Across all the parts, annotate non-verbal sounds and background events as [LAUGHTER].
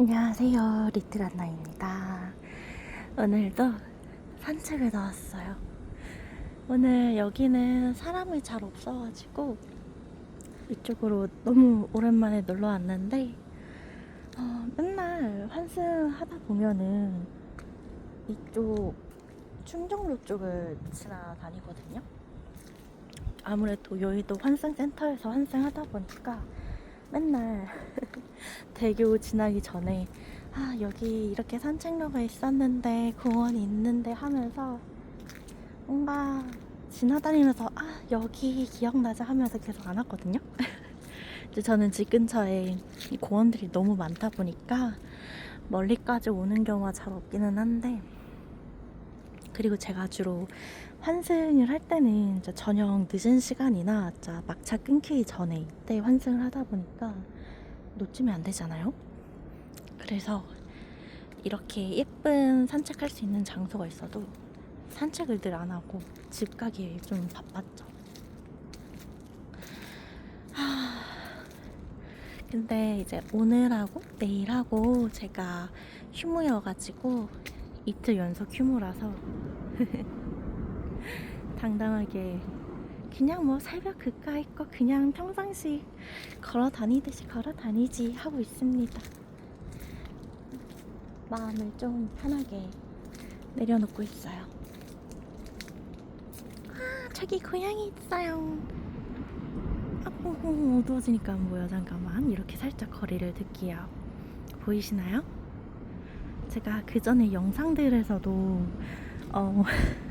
안녕하세요 리틀 안나입니다. 오늘도 산책을 나왔어요. 오늘 여기는 사람이 잘 없어가지고 이쪽으로 너무 오랜만에 놀러 왔는데 어, 맨날 환승하다 보면은 이쪽 충정로 쪽을 지나다니거든요. 아무래도 여의도 환승센터에서 환승하다 보니까 맨날 [LAUGHS] 대교 지나기 전에 아 여기 이렇게 산책로가 있었는데 공원이 있는데 하면서 뭔가 지나다니면서 아 여기 기억나자 하면서 계속 안 왔거든요. [LAUGHS] 이제 저는 집 근처에 이 공원들이 너무 많다 보니까 멀리까지 오는 경우가 잘 없기는 한데 그리고 제가 주로 환승을 할 때는 저녁 늦은 시간이나 막차 끊기기 전에 이때 환승을 하다 보니까 놓치면 안 되잖아요. 그래서 이렇게 예쁜 산책할 수 있는 장소가 있어도 산책을 늘 안 하고 집 가기에 좀 바빴죠. 하... 근데 이제 오늘하고 내일하고 제가 휴무여가지고 이틀 연속 휴무라서 [LAUGHS] 당당하게 그냥 뭐 새벽 그가이 거 그냥 평상시 걸어 다니듯이 걸어 다니지 하고 있습니다. 마음을 좀 편하게 내려놓고 있어요. 아, 저기 고양이 있어요. 아, 어, 어, 어두워지니까 안 보여. 잠깐만. 이렇게 살짝 거리를 둘게요. 보이시나요? 제가 그 전에 영상들에서도 어, [LAUGHS]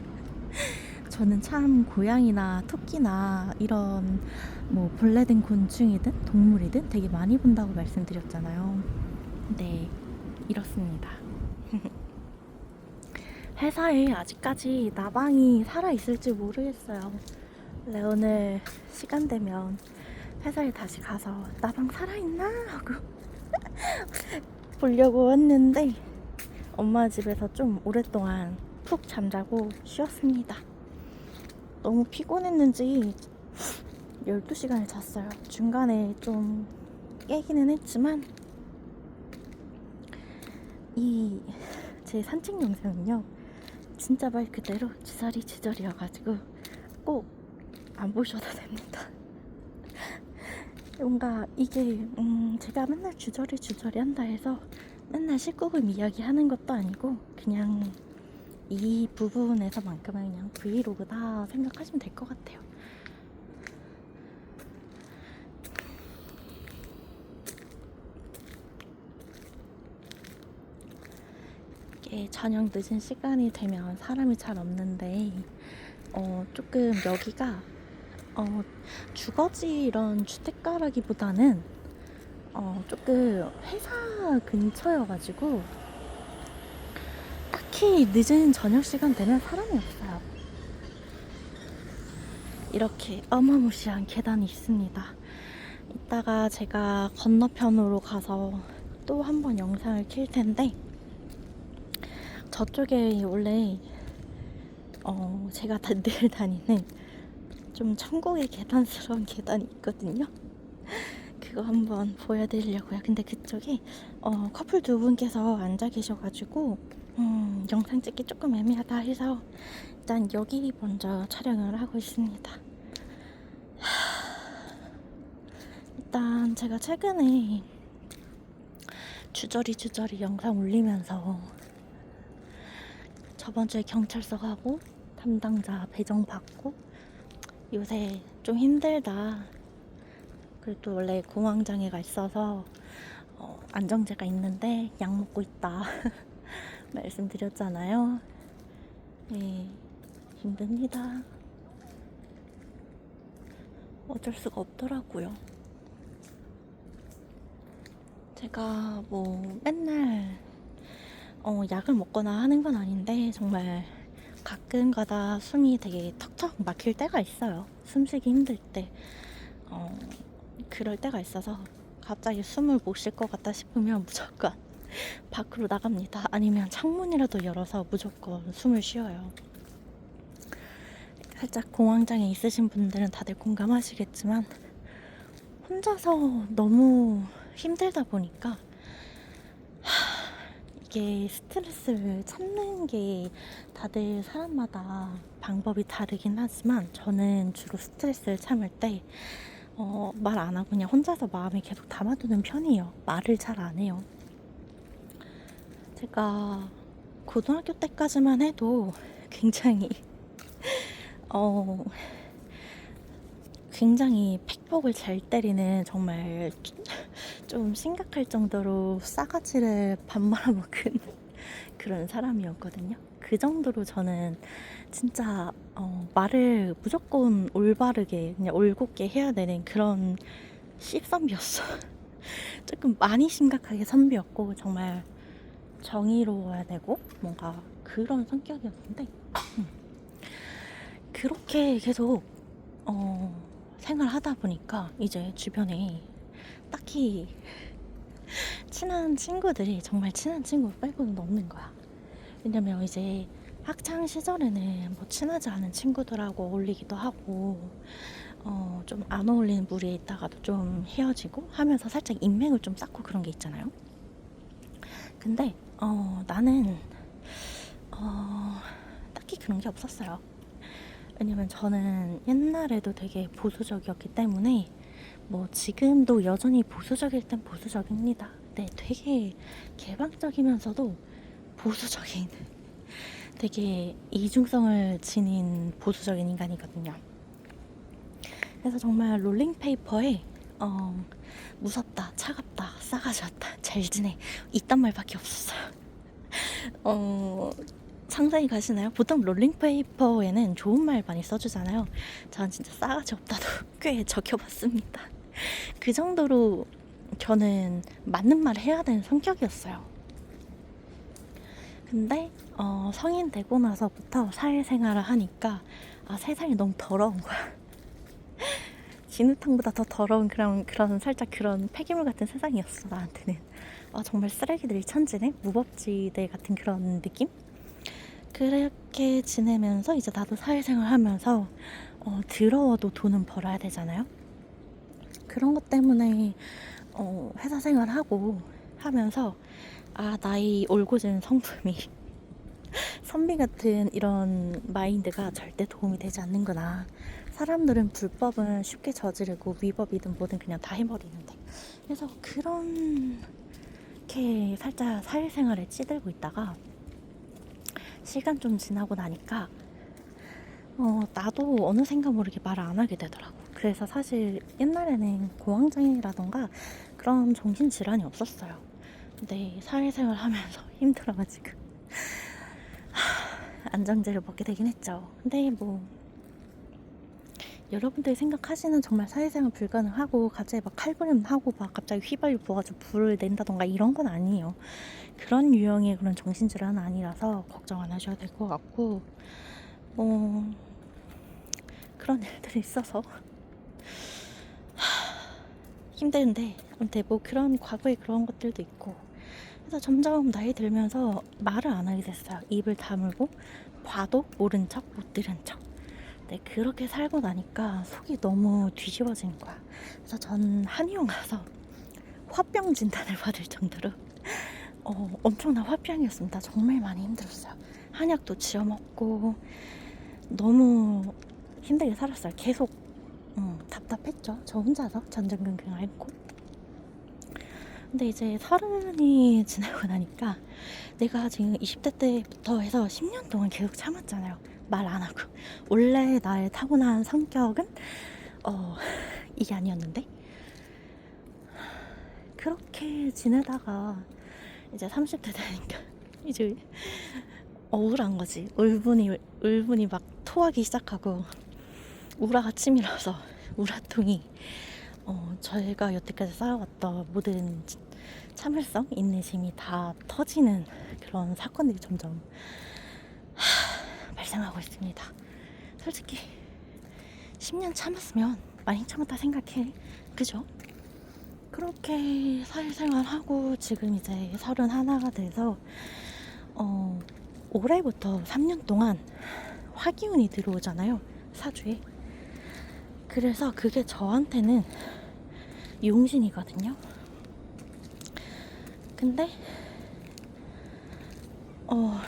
저는 참 고양이나 토끼나 이런 뭐 벌레든 곤충이든 동물이든 되게 많이 본다고 말씀드렸잖아요. 네, 이렇습니다. [LAUGHS] 회사에 아직까지 나방이 살아 있을지 모르겠어요. 네, 오늘 시간 되면 회사에 다시 가서 나방 살아있나 하고 [LAUGHS] 보려고 했는데 엄마 집에서 좀 오랫동안 푹 잠자고 쉬었습니다. 너무 피곤했는지 12시간을 잤어요. 중간에 좀 깨기는 했지만 이 제 산책 영상은요. 진짜 말 그대로 지저리 지저리여가지고 꼭 안 보셔도 됩니다. 뭔가 이게 음 제가 맨날 주저리 주저리 한다 해서 맨날 19금 이야기 하는 것도 아니고 그냥 이 부분에서만큼은 그냥 브이로그다 생각하시면 될 것 같아요. 이게 저녁 늦은 시간이 되면 사람이 잘 없는데 어 조금 여기가 어 주거지 이런 주택가라기보다는 어 조금 회사 근처여가지고 딱히 늦은 저녁 시간 되면 사람이 없어요. 이렇게 어마무시한 계단이 있습니다. 이따가 제가 건너편으로 가서 또 한 번 영상을 킬 텐데 저쪽에 원래 어 제가 다- 늘 [LAUGHS] 다니는 좀 천국의 계단스러운 계단이 있거든요. 그거 한번 보여드리려고요. 근데 그쪽에 어, 커플 두 분께서 앉아 계셔가지고 음, 영상 찍기 조금 애매하다 해서 일단 여기 먼저 촬영을 하고 있습니다. 하, 일단 제가 최근에 주저리 주저리 영상 올리면서 저번 주에 경찰서 가고 담당자 배정 받고 요새 좀 힘들다. 그래도 원래 공황장애가 있어서 어, 안정제가 있는데 약 먹고 있다 [LAUGHS] 말씀드렸잖아요. 네, 힘듭니다. 어쩔 수가 없더라고요. 제가 뭐 맨날 어, 약을 먹거나 하는 건 아닌데 정말 가끔 가다 숨이 되게 턱턱 막힐 때가 있어요. 숨쉬기 힘들 때. 어, 그럴 때가 있어서 갑자기 숨을 못 쉴 것 같다 싶으면 무조건 밖으로 나갑니다. 아니면 창문이라도 열어서 무조건 숨을 쉬어요. 살짝 공황장애 있으신 분들은 다들 공감하시겠지만 혼자서 너무 힘들다 보니까 이게 스트레스를 참는 게 다들 사람마다 방법이 다르긴 하지만 저는 주로 스트레스를 참을 때 어, 말 안 하고 그냥 혼자서 마음에 계속 담아두는 편이에요. 말을 잘 안 해요. 제가 고등학교 때까지만 해도 굉장히 어 굉장히 팩폭을 잘 때리는 정말 좀 심각할 정도로 싸가지를 밥 말아먹은 [LAUGHS] 그런 사람이었거든요. 그 정도로 저는 진짜 어, 말을 무조건 올바르게 그냥 올곧게 해야 되는 그런 씹선비였어. [LAUGHS] 조금 많이 심각하게 선비였고 정말 정의로워야 되고 뭔가 그런 성격이었는데 음. 그렇게 계속 어, 생활하다 보니까 이제 주변에 딱히 친한 친구들이 정말 친한 친구 빼고는 없는 거야. 왜냐면 이제 학창 시절에는 뭐 친하지 않은 친구들하고 어울리기도 하고 어, 좀 안 어울리는 무리에 있다가도 좀 헤어지고 하면서 살짝 인맥을 좀 쌓고 그런 게 있잖아요. 근데 어, 나는 어, 딱히 그런 게 없었어요. 왜냐면 저는 옛날에도 되게 보수적이었기 때문에 뭐 지금도 여전히 보수적일 땐 보수적입니다. 네, 되게 개방적이면서도 보수적인 되게 이중성을 지닌 보수적인 인간이거든요. 그래서 정말 롤링페이퍼에 어, 무섭다, 차갑다, 싸가지 없다, 잘 지내 이딴 말밖에 없었어요. 어, 상상이 가시나요? 보통 롤링페이퍼에는 좋은 말 많이 써주잖아요. 전 진짜 싸가지 없다도 [LAUGHS] 꽤 적혀봤습니다. 그 정도로 저는 맞는 말을 해야 되는 성격이었어요. 근데 어, 성인 되고 나서부터 사회생활을 하니까 아, 세상이 너무 더러운 거야. 진흙탕보다 더 더러운 그런 그런 살짝 그런 폐기물 같은 세상이었어 나한테는. 아, 정말 쓰레기들이 천지네 무법지대 같은 그런 느낌? 그렇게 지내면서 이제 나도 사회생활 하면서 어, 더러워도 돈은 벌어야 되잖아요. 그런 것 때문에 어, 회사 생활하고 하면서 아 나이 올고진 성품이 [LAUGHS] 선비 같은 이런 마인드가 절대 도움이 되지 않는구나. 사람들은 불법은 쉽게 저지르고 위법이든 뭐든 그냥 다 해버리는데. 그래서 그런 게 살짝 사회생활에 찌들고 있다가 시간 좀 지나고 나니까 어, 나도 어느샌가 모르게 말을 안 하게 되더라고. 그래서 사실 옛날에는 공황장애라던가 그런 정신질환이 없었어요. 근데 사회생활 하면서 [LAUGHS] 힘들어가지고 하, 안정제를 먹게 되긴 했죠. 근데 뭐 여러분들이 생각하시는 정말 사회생활 불가능하고 갑자기 막 칼부림하고 막 갑자기 휘발유 부어가지고 불을 낸다던가 이런 건 아니에요. 그런 유형의 그런 정신질환은 아니라서 걱정 안 하셔도 될 것 같고 뭐 그런 일들이 있어서 힘든데 아무튼 뭐 그런 과거에 그런 것들도 있고 그래서 점점 나이 들면서 말을 안 하게 됐어요. 입을 다물고 봐도 모른 척 못 들은 척. 네, 그렇게 살고 나니까 속이 너무 뒤집어진 거야. 그래서 전 한의원 가서 화병 진단을 [LAUGHS] 받을 정도로 어, 엄청난 화병이었습니다. 정말 많이 힘들었어요. 한약도 지어 먹고 너무 힘들게 살았어요. 계속 음, 답답했죠. 저 혼자서 전전긍긍 앓고. 근데 이제 서른이 지나고 나니까 내가 지금 20대 때부터 해서 10년 동안 계속 참았잖아요. 말 안 하고. 원래 나의 타고난 성격은 어, 이게 아니었는데. 그렇게 지내다가 이제 30대 되니까 [LAUGHS] 이제 억울한 거지. 울분이 울분이 막 토하기 시작하고 우라가 치밀어서 [LAUGHS] 우라통이 어, 저희가 여태까지 쌓아왔던 모든 참을성, 인내심이 다 터지는 그런 사건들이 점점 하, 발생하고 있습니다. 솔직히 10년 참았으면 많이 참았다 생각해. 그죠? 그렇게 사회생활하고 지금 이제 서른 하나가 돼서 어, 올해부터 3년 동안 화기운이 들어오잖아요. 사주에. 그래서 그게 저한테는 용신이거든요. 근데 어,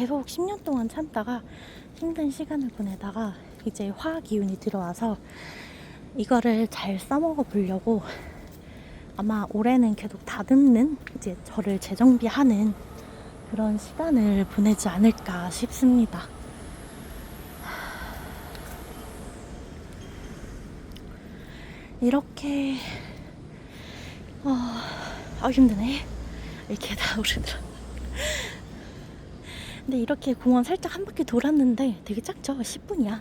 계속 10년 동안 참다가 힘든 시간을 보내다가 이제 화학 기운이 들어와서 이거를 잘 써먹어 보려고 아마 올해는 계속 다듬는 이제 저를 재정비하는 그런 시간을 보내지 않을까 싶습니다. 이렇게 어, 아 힘드네. 이렇게 다 오르더라. 근데 이렇게 공원 살짝 한 바퀴 돌았는데 되게 작죠? 10분이야.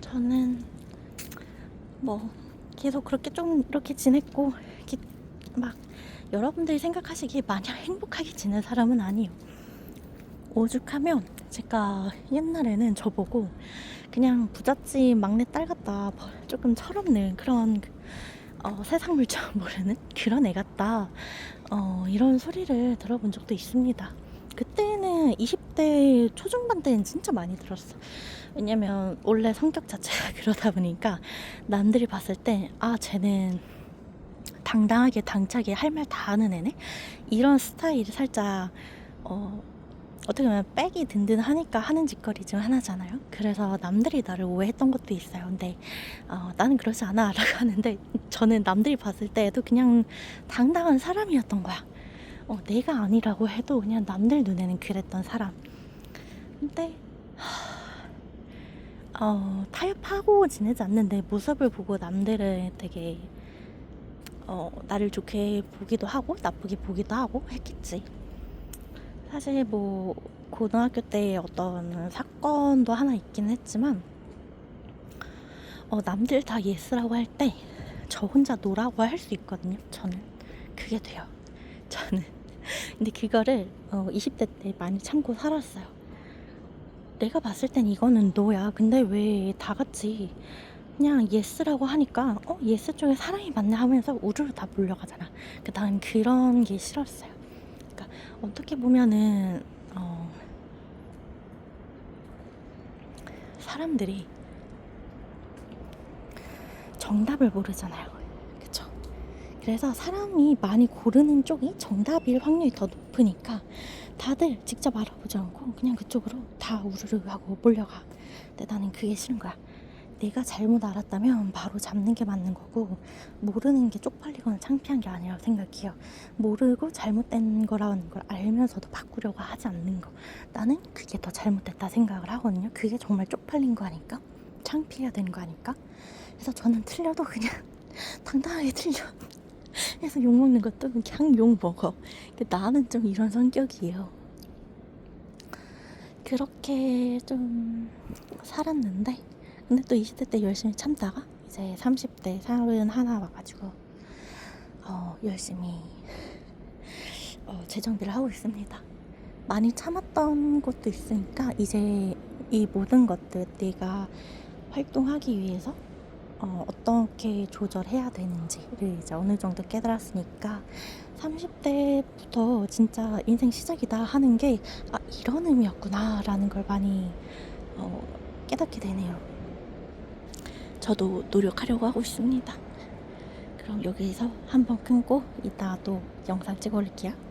저는 뭐 계속 그렇게 좀 이렇게 지냈고 이렇게 막 여러분들이 생각하시기에 마냥 행복하게 지낸 사람은 아니에요. 오죽하면 제가 옛날에는 저보고 그냥 부잣집 막내 딸 같다 조금 철없는 그런 어, 세상 물정 모르는 그런 애 같다 어, 이런 소리를 들어본 적도 있습니다. 그때는 20대 초중반 때는 진짜 많이 들었어. 왜냐면 원래 성격 자체가 [LAUGHS] 그러다 보니까 남들이 봤을 때 아 쟤는 당당하게 당차게 할 말 다 하는 애네 이런 스타일이 살짝 어, 어떻게 보면 백이 든든하니까 하는 짓거리 중 하나잖아요. 그래서 남들이 나를 오해했던 것도 있어요. 근데 어, 나는 그러지 않아 [LAUGHS] 라고 하는데 저는 남들이 봤을 때에도 그냥 당당한 사람이었던 거야. 어, 내가 아니라고 해도 그냥 남들 눈에는 그랬던 사람. 근데 하, 어, 타협하고 지내지 않는 내 모습을 보고 남들은 되게 어, 나를 좋게 보기도 하고 나쁘게 보기도 하고 했겠지. 사실 뭐 고등학교 때 어떤 사건도 하나 있긴 했지만 어, 남들 다 예스라고 할 때 저 혼자 노라고 할 수 있거든요. 저는 그게 돼요. 근데 그거를 어, 20대 때 많이 참고 살았어요. 내가 봤을 땐 이거는 노야. 근데 왜 다 같이 그냥 예스라고 하니까 어 예스 쪽에 사람이 많네 하면서 우르르 다 몰려가잖아. 그 난 그런 게 싫었어요. 그러니까 어떻게 보면은 어 사람들이 정답을 모르잖아요. 그래서 사람이 많이 고르는 쪽이 정답일 확률이 더 높으니까 다들 직접 알아보지 않고 그냥 그쪽으로 다 우르르 하고 몰려가. 근데 나는 그게 싫은 거야. 내가 잘못 알았다면 바로 잡는 게 맞는 거고 모르는 게 쪽팔리거나 창피한 게 아니라고 생각해요. 모르고 잘못된 거라는 걸 알면서도 바꾸려고 하지 않는 거. 나는 그게 더 잘못됐다 생각을 하거든요. 그게 정말 쪽팔린 거 아닐까? 창피해야 되는 거 아닐까? 그래서 저는 틀려도 그냥 [LAUGHS] 당당하게 틀려. 그래서 욕 먹는 것도 그냥 욕 먹어. 나는 좀 이런 성격이에요. 그렇게 좀 살았는데 근데 또 20대 때 열심히 참다가 이제 30대 살은 하나 와가지고 어, 열심히 어, 재정비를 하고 있습니다. 많이 참았던 것도 있으니까 이제 이 모든 것들 내가 활동하기 위해서 어, 어떻게 조절해야 되는지를 이제 어느 정도 깨달았으니까 30대부터 진짜 인생 시작이다 하는 게 아, 이런 의미였구나 라는 걸 많이 어, 깨닫게 되네요. 저도 노력하려고 하고 있습니다. 그럼 여기서 한번 끊고 이따 또 영상 찍어 올게요.